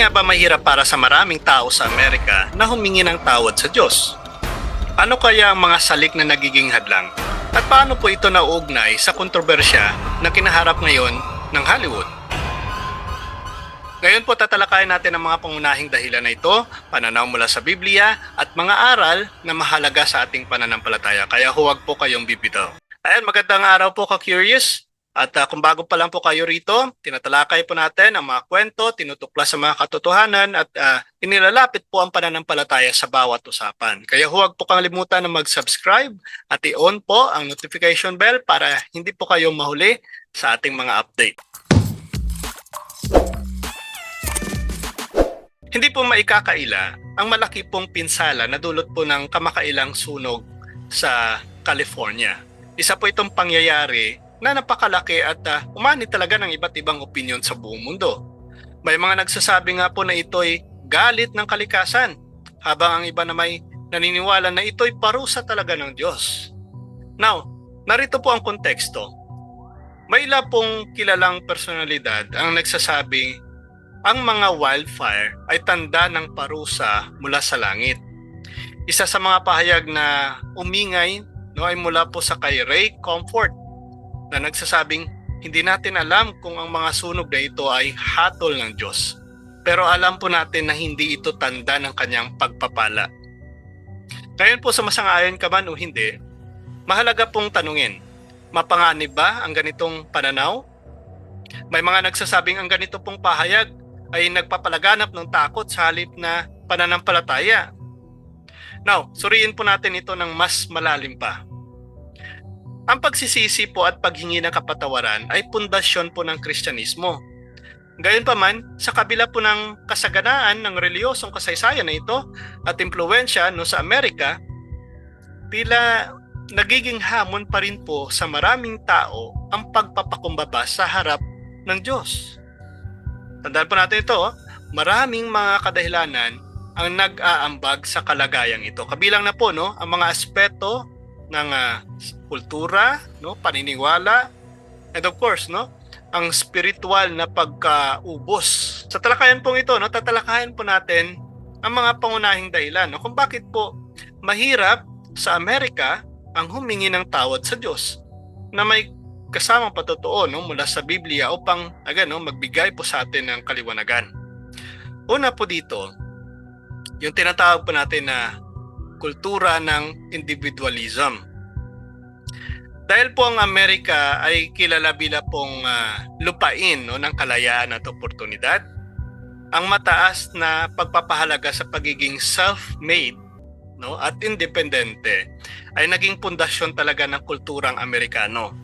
Nga ba mahirap para sa maraming tao sa Amerika na humingi ng tawad sa Diyos? Ano kaya ang mga salik na nagiging hadlang? At paano po ito nauugnay sa kontrobersya na kinaharap ngayon ng Hollywood? Ngayon po tatalakayin natin ang mga pangunahing dahilan na ito, pananaw mula sa Biblia at mga aral na mahalaga sa ating pananampalataya. Kaya huwag po kayong bibitaw. Ayan, magandang araw po ka-curious. At ah, kung bago pa lang po kayo rito, tinatalakay po natin ang mga kwento, tinutuklas sa mga katotohanan at ah, inilalapit po ang pananampalataya sa bawat usapan. Kaya huwag po kang limutan na mag-subscribe at i-on po ang notification bell para hindi po kayo mahuli sa ating mga update. Hindi po maikakaila ang malaki pong pinsala na dulot po ng kamakailang sunog sa California. Isa po itong pangyayari na napakalaki at uh, umani talaga ng iba't ibang opinion sa buong mundo. May mga nagsasabi nga po na ito'y galit ng kalikasan, habang ang iba na may naniniwala na ito'y parusa talaga ng Diyos. Now, narito po ang konteksto. May ila pong kilalang personalidad ang nagsasabing ang mga wildfire ay tanda ng parusa mula sa langit. Isa sa mga pahayag na umingay no, ay mula po sa kay Ray Comfort na nagsasabing hindi natin alam kung ang mga sunog na ito ay hatol ng Diyos. Pero alam po natin na hindi ito tanda ng kanyang pagpapala. Ngayon po sa masangayon ka man o hindi, mahalaga pong tanungin, mapanganib ba ang ganitong pananaw? May mga nagsasabing ang ganito pong pahayag ay nagpapalaganap ng takot sa halip na pananampalataya. Now, suriin po natin ito ng mas malalim pa. Ang pagsisisi po at paghingi ng kapatawaran ay pundasyon po ng Kristyanismo. Gayunpaman, sa kabila po ng kasaganaan ng reliyosong kasaysayan na ito at impluensya no sa Amerika, tila nagiging hamon pa rin po sa maraming tao ang pagpapakumbaba sa harap ng Diyos. Tandaan po natin ito, maraming mga kadahilanan ang nag-aambag sa kalagayang ito. Kabilang na po no, ang mga aspeto ng ah, kultura, no, paniniwala, and of course, no, ang spiritual na pagkaubos. Sa talakayan pong ito, no, tatalakayan po natin ang mga pangunahing dahilan no, kung bakit po mahirap sa Amerika ang humingi ng tawad sa Diyos na may kasamang patotoo no, mula sa Biblia upang again, no, magbigay po sa atin ng kaliwanagan. Una po dito, yung tinatawag po natin na kultura ng individualism. Dahil po ang Amerika ay kilala bila pong ah, lupain no, ng kalayaan at oportunidad, ang mataas na pagpapahalaga sa pagiging self-made no, at independente ay naging pundasyon talaga ng kulturang Amerikano.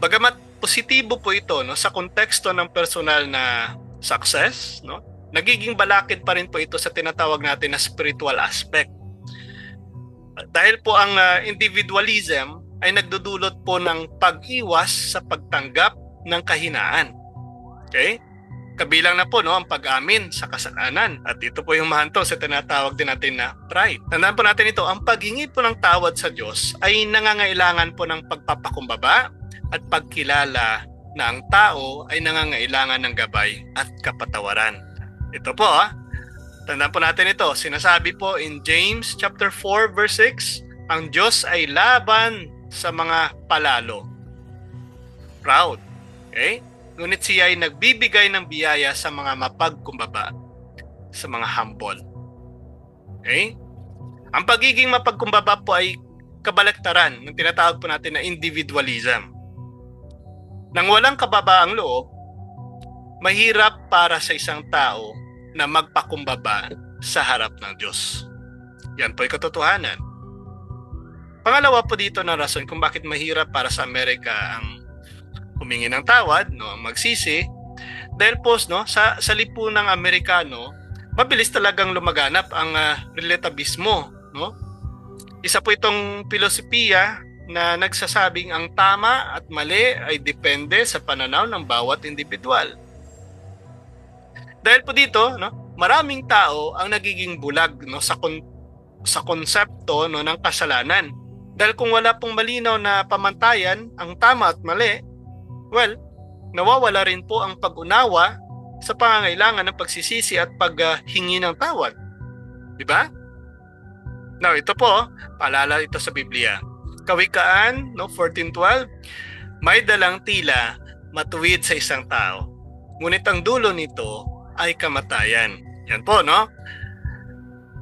Bagamat positibo po ito no, sa konteksto ng personal na success, no, nagiging balakid pa rin po ito sa tinatawag natin na spiritual aspect. Dahil po ang ah, individualism ay nagdudulot po ng pag-iwas sa pagtanggap ng kahinaan. Okay? Kabilang na po no ang pag-amin sa kasalanan at ito po yung mahanto sa tinatawag din natin na pride. Tandaan po natin ito, ang paghingi po ng tawad sa Diyos ay nangangailangan po ng pagpapakumbaba at pagkilala na ang tao ay nangangailangan ng gabay at kapatawaran. Ito po ah, tandaan po natin ito, sinasabi po in James chapter 4 verse 6, ang Diyos ay laban sa mga palalo. Proud. Okay? Ngunit siya ay nagbibigay ng biyaya sa mga mapagkumbaba, sa mga humble. Okay? Ang pagiging mapagkumbaba po ay kabalaktaran ng tinatawag po natin na individualism. Nang walang kababaang loob, mahirap para sa isang tao na magpakumbaba sa harap ng Diyos. Yan po ay katotohanan. Pangalawa po dito na rason kung bakit mahirap para sa Amerika ang humingi ng tawad, no, ang magsisi. Dahil po no, sa, sa lipunang Amerikano, mabilis talagang lumaganap ang uh, relatabismo. No? Isa po itong filosofiya na nagsasabing ang tama at mali ay depende sa pananaw ng bawat individual. Dahil po dito, no, maraming tao ang nagiging bulag no sa kon- sa konsepto no ng kasalanan. Dahil kung wala pong malinaw na pamantayan ang tama at mali, well, nawawala rin po ang pag-unawa sa pangangailangan ng pagsisisi at paghingi ng tawad. Di ba? Now, ito po, paalala ito sa Biblia. Kawikaan, no, 14.12, may dalang tila matuwid sa isang tao. Ngunit ang dulo nito ay kamatayan. Yan po, no?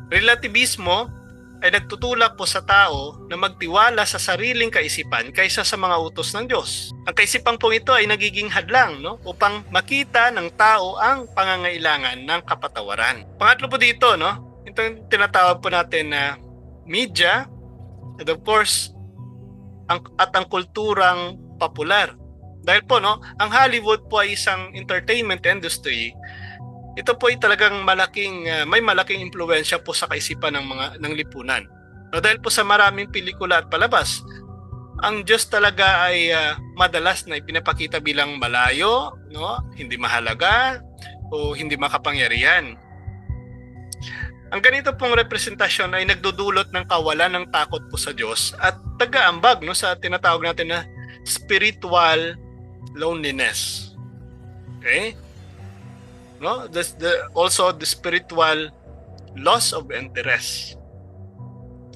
Relativismo ay nagtutulak po sa tao na magtiwala sa sariling kaisipan kaysa sa mga utos ng Diyos. Ang kaisipan po ito ay nagiging hadlang no? upang makita ng tao ang pangangailangan ng kapatawaran. Pangatlo po dito, no? ito yung tinatawag po natin na media and of course ang, at ang kulturang popular. Dahil po, no, ang Hollywood po ay isang entertainment industry ito po ay talagang malaking uh, may malaking impluwensya po sa kaisipan ng mga ng lipunan. No, dahil po sa maraming pelikula at palabas, ang Diyos talaga ay uh, madalas na ipinapakita bilang malayo, no, hindi mahalaga o hindi makapangyarihan. Ang ganito pong representasyon ay nagdudulot ng kawalan ng takot po sa Diyos at tagaambag no sa tinatawag natin na spiritual loneliness. Okay? No? The, the also the spiritual loss of interest.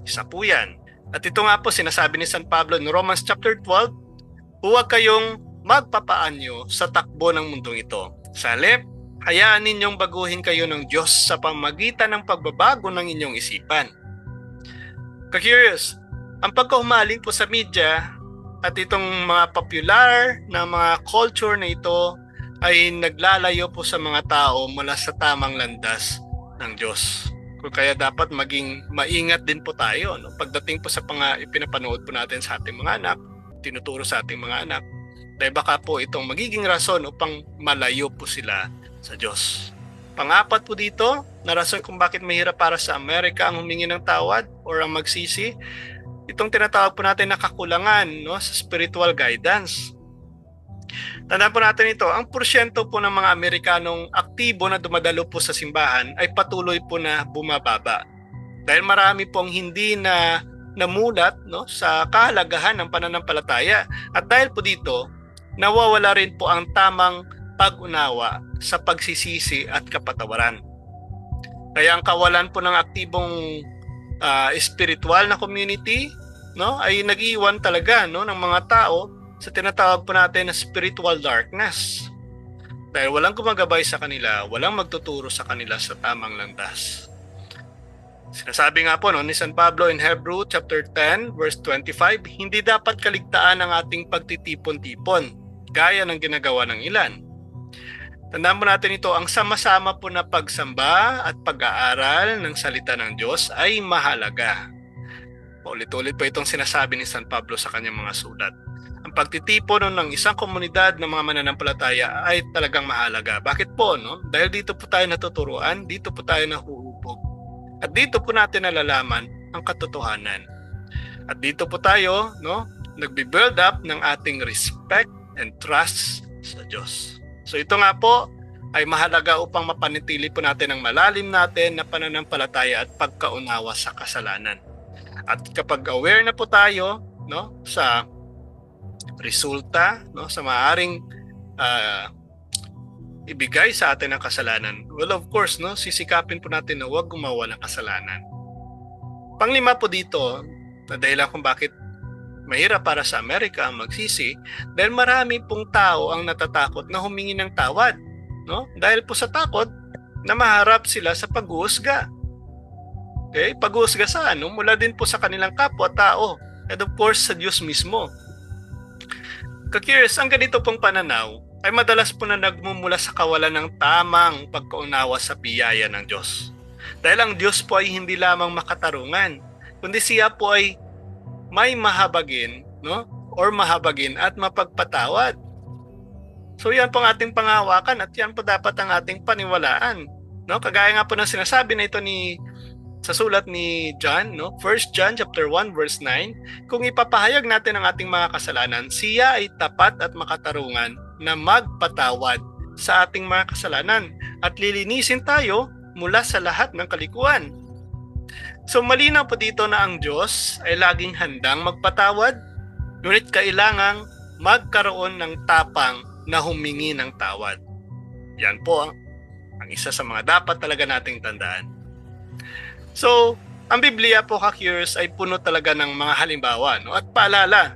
Isa po yan. At ito nga po sinasabi ni San Pablo in Romans chapter 12 huwag kayong magpapaanyo sa takbo ng mundong ito. Sa halip hayaan ninyong baguhin kayo ng Diyos sa pamagitan ng pagbabago ng inyong isipan. Ka-curious ang pagkahumaling po sa media at itong mga popular na mga culture na ito ay naglalayo po sa mga tao mula sa tamang landas ng Diyos. Kaya dapat maging maingat din po tayo. No? Pagdating po sa mga ipinapanood po natin sa ating mga anak, tinuturo sa ating mga anak, dahil baka po itong magiging rason upang malayo po sila sa Diyos. Pangapat po dito, na rason kung bakit mahirap para sa Amerika ang humingi ng tawad or ang magsisi, itong tinatawag po natin na kakulangan no, sa spiritual guidance Tandaan po natin ito, ang porsyento po ng mga Amerikanong aktibo na dumadalo po sa simbahan ay patuloy po na bumababa. Dahil marami pong hindi na namulat no, sa kahalagahan ng pananampalataya. At dahil po dito, nawawala rin po ang tamang pag-unawa sa pagsisisi at kapatawaran. Kaya ang kawalan po ng aktibong uh, spiritual na community no ay nag-iwan talaga no ng mga tao sa tinatawag po natin na spiritual darkness. Dahil walang gumagabay sa kanila, walang magtuturo sa kanila sa tamang landas. Sinasabi nga po no, ni San Pablo in Hebrew chapter 10 verse 25, hindi dapat kaligtaan ang ating pagtitipon-tipon gaya ng ginagawa ng ilan. Tandaan mo natin ito, ang sama-sama po na pagsamba at pag-aaral ng salita ng Diyos ay mahalaga. Ulit-ulit po itong sinasabi ni San Pablo sa kanyang mga sulat ang pagtitipon ng isang komunidad ng mga mananampalataya ay talagang mahalaga. Bakit po? No? Dahil dito po tayo natuturuan, dito po tayo nahuhubog. At dito po natin nalalaman ang katotohanan. At dito po tayo no, nagbi-build up ng ating respect and trust sa Diyos. So ito nga po ay mahalaga upang mapanitili po natin ang malalim natin na pananampalataya at pagkaunawa sa kasalanan. At kapag aware na po tayo no, sa resulta no sa maaring uh, ibigay sa atin ng kasalanan. Well, of course, no, sisikapin po natin na huwag gumawa ng kasalanan. Panglima po dito, na dahilan kung bakit mahirap para sa Amerika ang magsisi, dahil marami pong tao ang natatakot na humingi ng tawad. No? Dahil po sa takot na maharap sila sa pag-uusga. Okay? Pag-uusga sa ano? Mula din po sa kanilang kapwa-tao. And of course, sa Diyos mismo. Kakirious, ang ganito pong pananaw ay madalas po na nagmumula sa kawalan ng tamang pagkaunawa sa biyaya ng Diyos. Dahil ang Diyos po ay hindi lamang makatarungan, kundi siya po ay may mahabagin, no? Or mahabagin at mapagpatawad. So yan po ang ating pangawakan at yan po dapat ang ating paniwalaan. No? Kagaya nga po ng sinasabi na ito ni sa sulat ni John, no? 1 John chapter 1 verse 9, kung ipapahayag natin ang ating mga kasalanan, siya ay tapat at makatarungan na magpatawad sa ating mga kasalanan at lilinisin tayo mula sa lahat ng kalikuan. So malinaw po dito na ang Diyos ay laging handang magpatawad, ngunit kailangang magkaroon ng tapang na humingi ng tawad. Yan po ang, ang isa sa mga dapat talaga nating tandaan. So, ang Biblia po ka-curious ay puno talaga ng mga halimbawa no? at paalala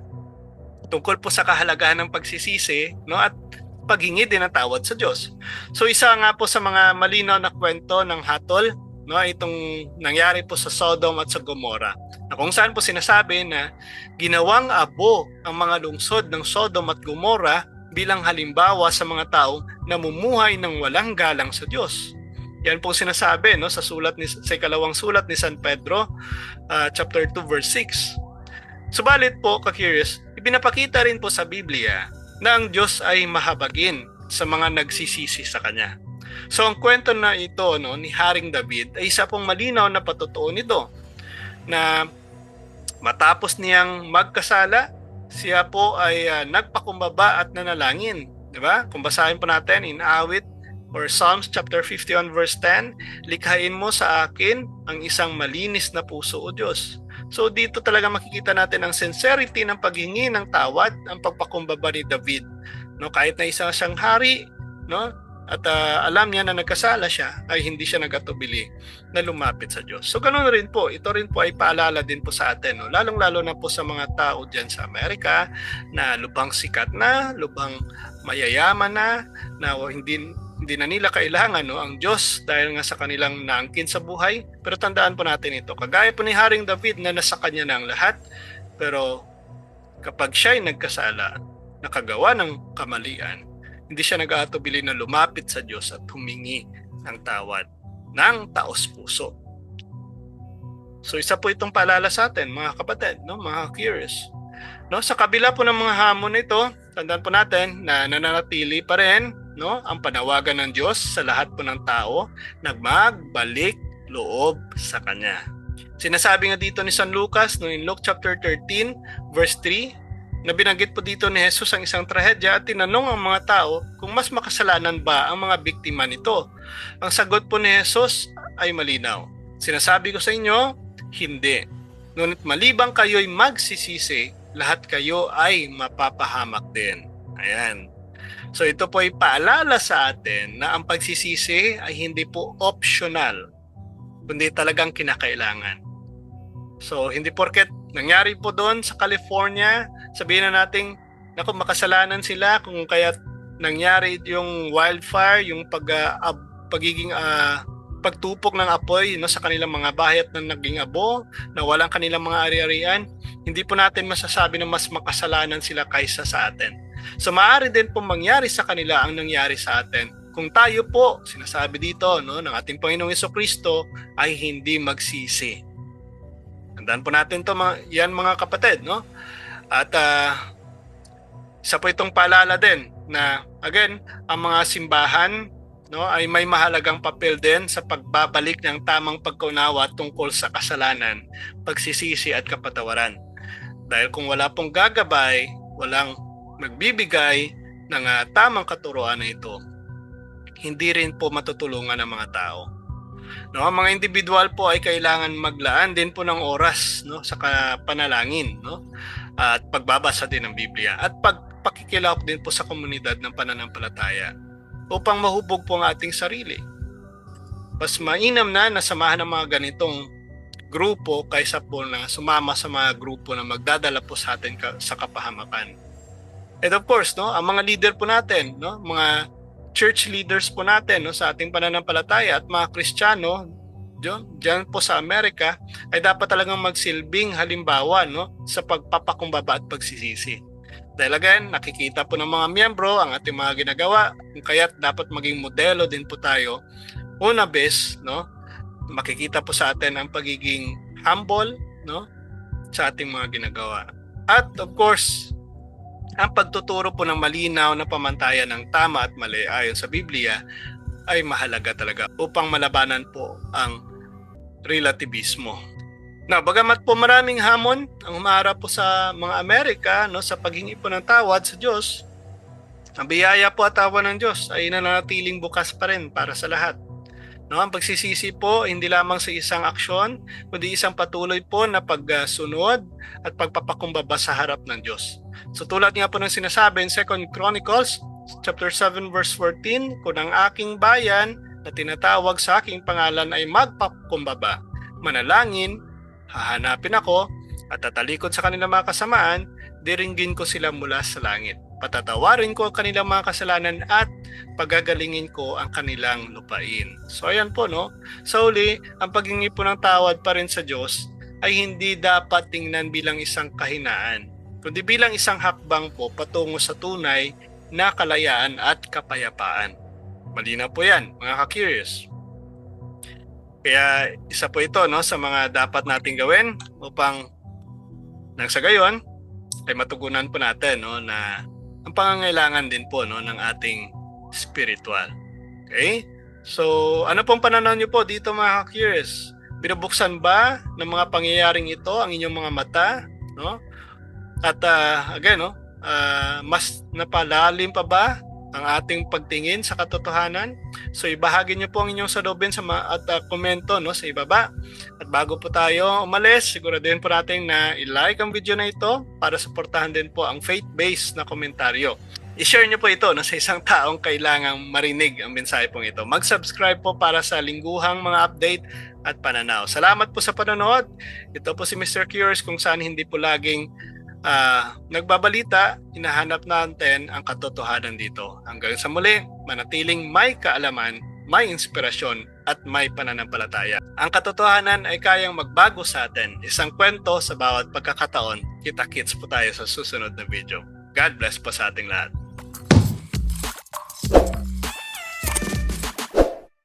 tungkol po sa kahalagahan ng pagsisisi no? at paghingi din ng tawad sa Diyos. So isa nga po sa mga malinaw na kwento ng hatol no itong nangyari po sa Sodom at sa Gomora na kung saan po sinasabi na ginawang abo ang mga lungsod ng Sodom at Gomora bilang halimbawa sa mga taong namumuhay ng walang galang sa Diyos. Yan po sinasabi no sa sulat ni sa ikalawang sulat ni San Pedro uh, chapter 2 verse 6. Subalit po, ka-curious, ipinapakita rin po sa Biblia na ang Diyos ay mahabagin sa mga nagsisisi sa Kanya. So ang kwento na ito no, ni Haring David ay isa pong malinaw na patutuo nito na matapos niyang magkasala, siya po ay uh, nagpakumbaba at nanalangin. Di ba? Kung basahin po natin in awit or Psalms chapter 51 verse 10, likhain mo sa akin ang isang malinis na puso o Diyos. So dito talaga makikita natin ang sincerity ng paghingi ng tawad, ang pagpakumbaba ni David. No, kahit na isa siyang hari, no? At uh, alam niya na nagkasala siya, ay hindi siya nagatubili na lumapit sa Diyos. So ganoon rin po, ito rin po ay paalala din po sa atin, no? lalong-lalo na po sa mga tao diyan sa Amerika na lubang sikat na, lubang mayayaman na, na hindi hindi na nila kailangan no ang Diyos dahil nga sa kanilang naangkin sa buhay. Pero tandaan po natin ito. Kagaya po ni Haring David na nasa kanya na ang lahat. Pero kapag siya ay nagkasala, nakagawa ng kamalian, hindi siya nag-aatubili na lumapit sa Diyos at humingi ng tawad ng taos puso. So isa po itong paalala sa atin, mga kapatid, no, mga curious. No, sa kabila po ng mga hamon nito, tandaan po natin na nananatili pa rin no, ang panawagan ng Diyos sa lahat po ng tao na magbalik loob sa Kanya. Sinasabi nga dito ni San Lucas no, in Luke chapter 13 verse 3 na binanggit po dito ni Jesus ang isang trahedya at tinanong ang mga tao kung mas makasalanan ba ang mga biktima nito. Ang sagot po ni Jesus ay malinaw. Sinasabi ko sa inyo, hindi. Ngunit malibang kayo'y magsisisi, lahat kayo ay mapapahamak din. Ayan. So ito po ay paalala sa atin na ang pagsisisi ay hindi po optional, kundi talagang kinakailangan. So hindi porket nangyari po doon sa California, sabihin na natin, naku makasalanan sila kung kaya nangyari yung wildfire, yung pag uh, pagiging uh, pagtupok ng apoy no, sa kanilang mga bahay at na naging abo, na walang kanilang mga ari-arian, hindi po natin masasabi na mas makasalanan sila kaysa sa atin. So maaari din po mangyari sa kanila ang nangyari sa atin kung tayo po, sinasabi dito no, ng ating Panginoong Yeso Kristo ay hindi magsisi. Tandaan po natin to mga, yan mga kapatid. No? At uh, isa po itong paalala din na again, ang mga simbahan no ay may mahalagang papel din sa pagbabalik ng tamang pagkaunawa tungkol sa kasalanan, pagsisisi at kapatawaran. Dahil kung wala pong gagabay, walang magbibigay ng uh, tamang katuruan na ito, hindi rin po matutulungan ng mga tao. No, ang mga individual po ay kailangan maglaan din po ng oras no sa panalangin no at pagbabasa din ng Biblia at pagpakikilahok din po sa komunidad ng pananampalataya upang mahubog po ang ating sarili. Mas mainam na nasamahan ng mga ganitong grupo kaysa po na sumama sa mga grupo na magdadala po sa atin ka, sa kapahamakan. And of course, no, ang mga leader po natin, no, mga church leaders po natin no, sa ating pananampalataya at mga Kristiyano diyan, diyan po sa Amerika ay dapat talagang magsilbing halimbawa no, sa pagpapakumbaba at pagsisisi. Dahil again, nakikita po ng mga miyembro ang ating mga ginagawa, kaya dapat maging modelo din po tayo. Una bes, no, makikita po sa atin ang pagiging humble, no, sa ating mga ginagawa. At of course, ang pagtuturo po ng malinaw na pamantayan ng tama at mali ayon sa Biblia ay mahalaga talaga upang malabanan po ang relativismo. Na bagamat po maraming hamon ang humarap po sa mga Amerika no sa paghingi po ng tawad sa Diyos, ang biyaya po at tawa ng Diyos ay nananatiling bukas pa rin para sa lahat. No, ang pagsisisi po hindi lamang sa isang aksyon, kundi isang patuloy po na pagsunod at pagpapakumbaba sa harap ng Diyos. So tulad nga po ng sinasabi in 2 Chronicles chapter 7 verse 14, kung ang aking bayan na tinatawag sa aking pangalan ay magpakumbaba, manalangin, hahanapin ako, at tatalikod sa kanilang mga kasamaan, diringgin ko sila mula sa langit. Patatawarin ko ang kanilang mga kasalanan at pagagalingin ko ang kanilang lupain. So ayan po no. Sa uli, ang paghingi po ng tawad pa rin sa Diyos ay hindi dapat tingnan bilang isang kahinaan, kundi bilang isang hakbang po patungo sa tunay na kalayaan at kapayapaan. Malinaw po yan, mga ka-curious. Kaya isa po ito no, sa mga dapat nating gawin upang nang ay matugunan po natin no, na ang pangangailangan din po no, ng ating spiritual. Okay? So, ano pong pananaw niyo po dito mga ka-curious? Binubuksan ba ng mga pangyayaring ito ang inyong mga mata? No? At ah, again, no, ah, mas napalalim pa ba ang ating pagtingin sa katotohanan? So ibahagi niyo po ang inyong salubin sa ma- at ah, komento no sa ibaba. At bago po tayo umalis, siguraduhin po natin na i-like ang video na ito para suportahan din po ang faith-based na komentaryo. I-share niyo po ito no, sa isang taong kailangang marinig ang mensahe pong ito. Mag-subscribe po para sa lingguhang mga update at pananaw. Salamat po sa panonood. Ito po si Mr. Curious kung saan hindi po laging ah, nagbabalita, hinahanap natin ang katotohanan dito. Hanggang sa muli, manatiling may kaalaman, may inspirasyon at may pananampalataya. Ang katotohanan ay kayang magbago sa atin. Isang kwento sa bawat pagkakataon. Kita-kits po tayo sa susunod na video. God bless po sa ating lahat. Bye.